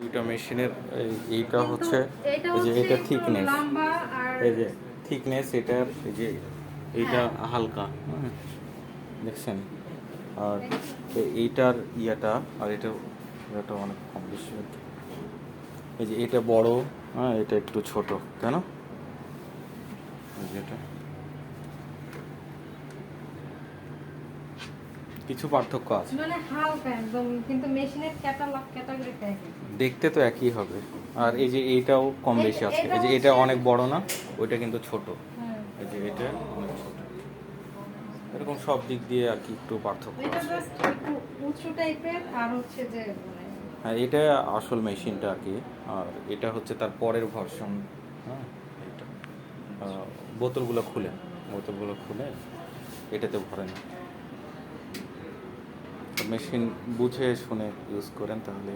দুইটা মেশিনের এই- এইটা হচ্ছে এই যে এটা থিকনেস এই যে থিকনেস এটার এই যে এইটা হ্যাঁ। হালকা হ্যাঁ। দেখছেন? আর এইটার ইয়াটা আর এটা এটা অনেক কম বেশি এই যে এটা বড় হ্যাঁ এটা একটু ছোট কেন? এই যে এটা। কিছু পার্থক্য আছে। মানে হালকা একদম কিন্তু মেশিনের ক্যাটালগ ক্যাটাগরি দেখতে তো একই হবে। আর এই যে এইটাও কম বেশি আছে। এই যে এটা অনেক বড় না ওইটা কিন্তু ছোট। হ্যাঁ। এই যে এটা অনেক ছোট। এরকম সব দিক দিয়ে আর কি একটু পার্থক্য এটা আছে। জাস্ট একটু উঁচু টাইপের আর হচ্ছে যে মানে হ্যাঁ এটা আসল মেশিনটা আর কি। আর এটা হচ্ছে তার পরের ভার্সন হ্যাঁ এটা বোতলগুলো খুলে বোতলগুলো খুলে এটাতে ভরে না মেশিন বুঝে শুনে ইউজ করেন তাহলে